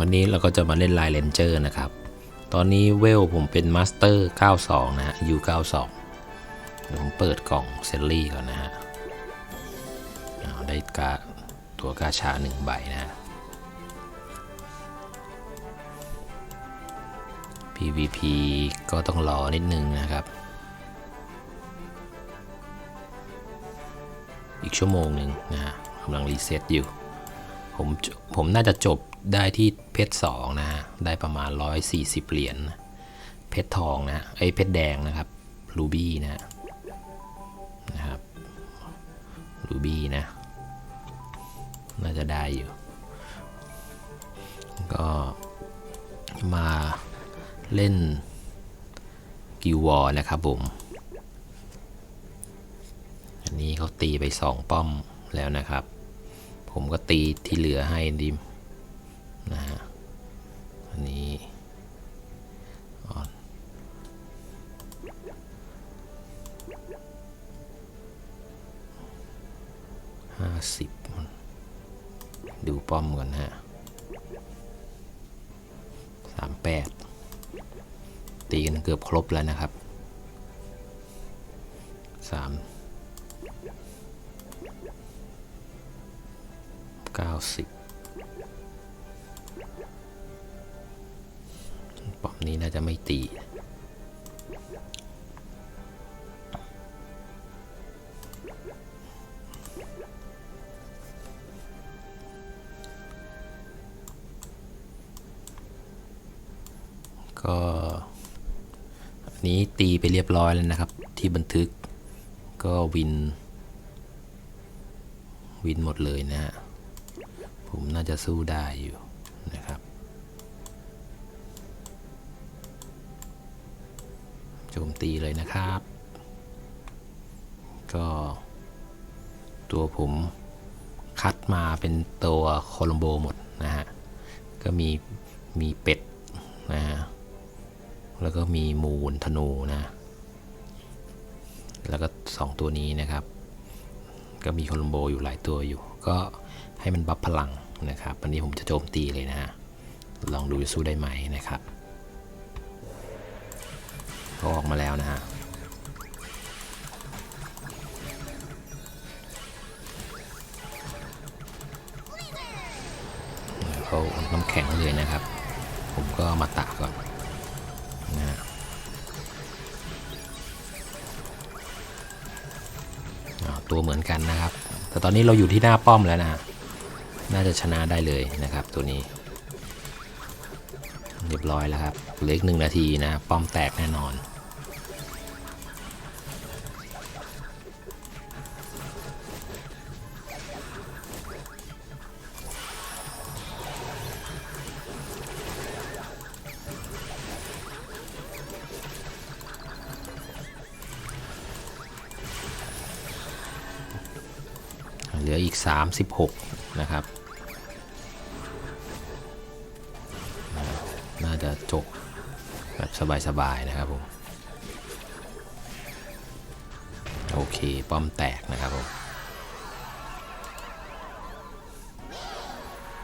วันนี้เราก็จะมาเล่นไลน์เลนเจอร์นะครับ ตอนนี้เวลผมเป็นมาสเตอร์ 92 นะฮะ U92 เดี๋ยวผมเปิดกล่องเซลลี่ก่อนนะฮะได้กาตัวกาชาหนึ่งใบนะฮะ PVP ก็ต้องรอนิดนึงนะครับ อีกชั่วโมงหนึ่งนะฮะกำลังรีเซ็ตอยู่ ผมผมน่าจะจบได้ที่เพชรสองนะฮะได้ประมาณ 140 เหรียญเพชรทองนะไอยเพชรแดงนะครับรูบี้นะนะครับรูบี้นะ น่าจะได้อยู่ ก็มาเล่นกิววอนะครับผม อันนี้เขาตีไปสองป้อมแล้วนะครับ ผมก็ตีที่เหลือให้ดิมนะฮะอันนี้ออนห้าสิบดูป้อมก่อนฮะสามแปดตีกันเกือบครบแล้วนะครับสาม เก้าสิบป้อมนี้น่าจะไม่ตีก็อันนี้ตีไปเรียบร้อยแล้วนะครับ ที่บันทึกก็วิน วินหมดเลยนะฮะ ผมน่าจะสู้ได้อยู่นะครับโจมตีเลยนะครับ ก็ ตัวผมคัดมาเป็นตัวโคลัมโบหมดนะฮะ ก็มี มีเป็ดนะฮะ แล้วก็มีมูนธนูนะ แล้วก็สองตัวนี้นะครับ ก็มีโคลัมโบอยู่หลายตัวอยู่ ก็ให้มันบัฟพลัง นะครับ วันนี้ผมจะโจมตีเลยนะฮะ ลองดูจะสู้ได้ไหมนะครับก็ออกมาแล้วนะฮะเขาน้ำแข็งเลยนะครับ ผมก็มาตากก่อนนะฮะตัวเหมือนกันนะครับ แต่ตอนนี้เราอยู่ที่หน้าป้อมแล้วนะ น่าจะชนะได้เลยนะครับตัวนี้ เรียบร้อยแล้วครับเหลืออีกหนึ่งนาทีนะ ป้อมแตกแน่นอน เหลืออีก 36 นะครับาจะจบแบบสบายๆนะครับผมโอเค ป้อมแตกนะครับผม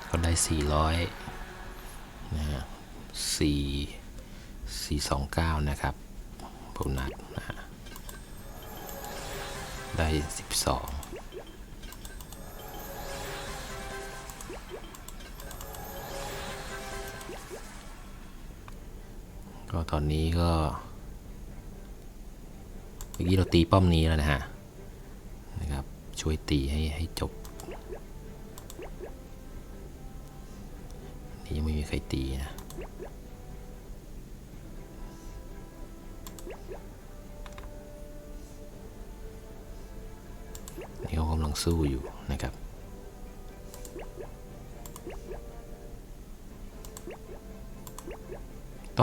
ก็ได้ 400นะฮะ4 429 นะครับผมนัดนะฮะได้ 12 ก็ตอนนี้ก็เมื่อกี้เราตีป้อมนี้แล้วนะฮะนะครับช่วยตีให้ให้จบนี่ยังไม่มีใครตีนะนี่เขากำลังสู้อยู่นะครับ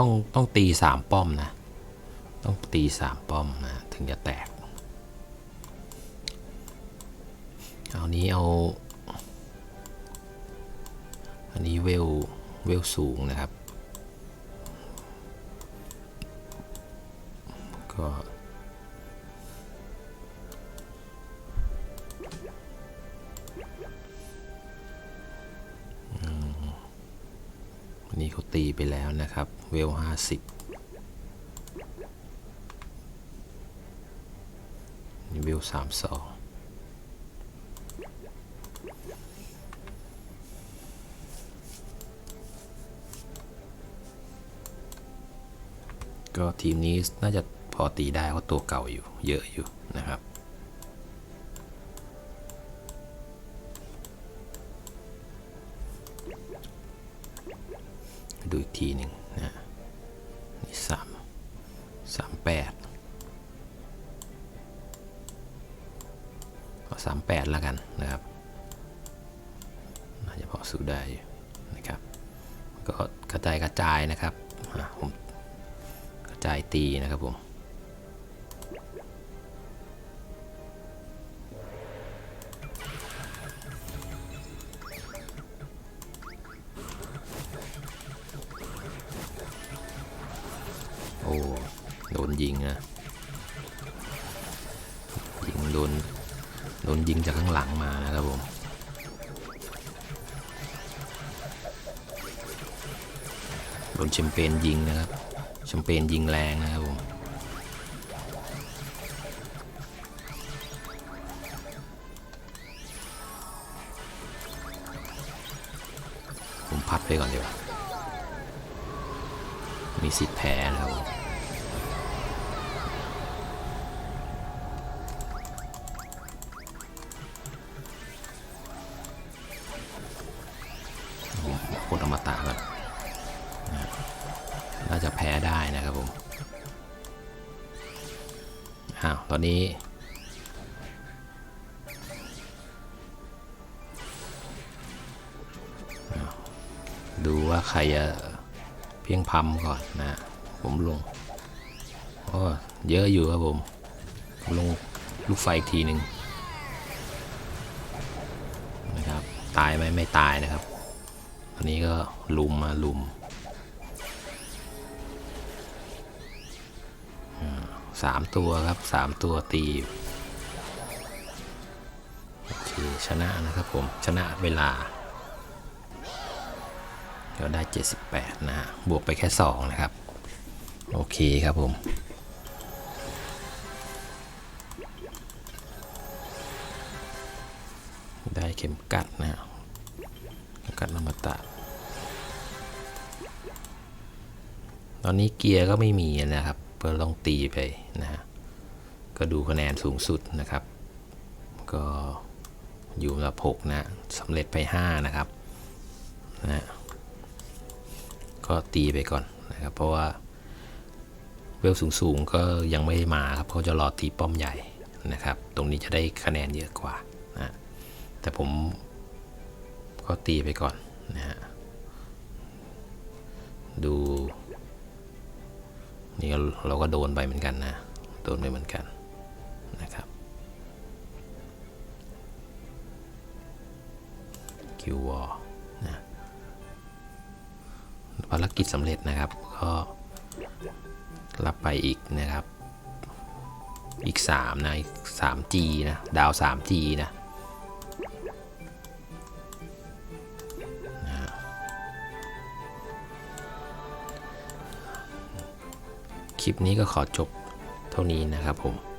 ต้องต้องตีสามป้อมนะ ต้องตีสามป้อมนะถึงจะแตก เอานี้เอา อันนี้เวลเวลสูงนะครับ ก็ วันนี้เขาตีไปแล้วนะครับ เวลห้าสิบนี่เวลสามสองก็ทีมนี้น่าจะพอตีได้เพราะตัวเก่าอยู่เยอะอยู่นะครับ ทีหนึ่งนะนี่สามสามแปดเอาสามแปดแล้วกันนะครับน่าจะพอสู้ได้อยู่นะครับก็กระจายกระจายนะครับผมกระจายตีนะครับผม นโดนยิงจากข้างหลังมานะครับผมโดนแชมเปญยิงนะครับแชมเปญยิงแรงนะครับผมผมพัดไปก่อนดีกว่ามีสิทธิ์แพ้นะครับ กดอมตะก่อนนะน่าจะแพ้ได้นะครับผม อ้าว ตอนนี้ ดูว่าใครจะเพียงพำก่อนนะ ผมลงโอ้เยอะอยู่ครับผม ผมลงลูกไฟอีกทีหนึ่งนะครับ ตายไหมไม่ตายนะครับ อันนี้ก็ลุมมาลุมสามตัวครับสามตัวตีโอเคชนะนะครับผม ชนะเวลาก็ได้ 78 นะฮะ บวกไปแค่ 2 นะครับ โอเคครับผมได้เข็มกัดนะฮะเข็ม กัดนมตะ ตอนนี้เกียร์ก็ไม่มีนะครับเพื่อลองตีไปนะฮะ ก็ดูคะแนนสูงสุดนะครับ ก็อยู่ระดับ6นะสำเร็จไป 5 นะครับนะก็ตีไปก่อนนะครับ เพราะว่าเวลสูงๆก็ยังไม่มาครับเขาจะรอตีป้อมใหญ่นะครับ ตรงนี้จะได้คะแนนเยอะกว่านะแต่ผม ก็ตีไปก่อนนะฮะดูนี่เราก็โดนไปเหมือนกันนะ โดนไปเหมือนกันนะครับคิววอนะภารกิจสำเร็จนะครับ ก็รับไปอีกนะครับ อีก 3 นะ อีก 3G นะ ดาว 3G นะนะ ลิปนี้ก็ขอจบเท่านี้นะครับผม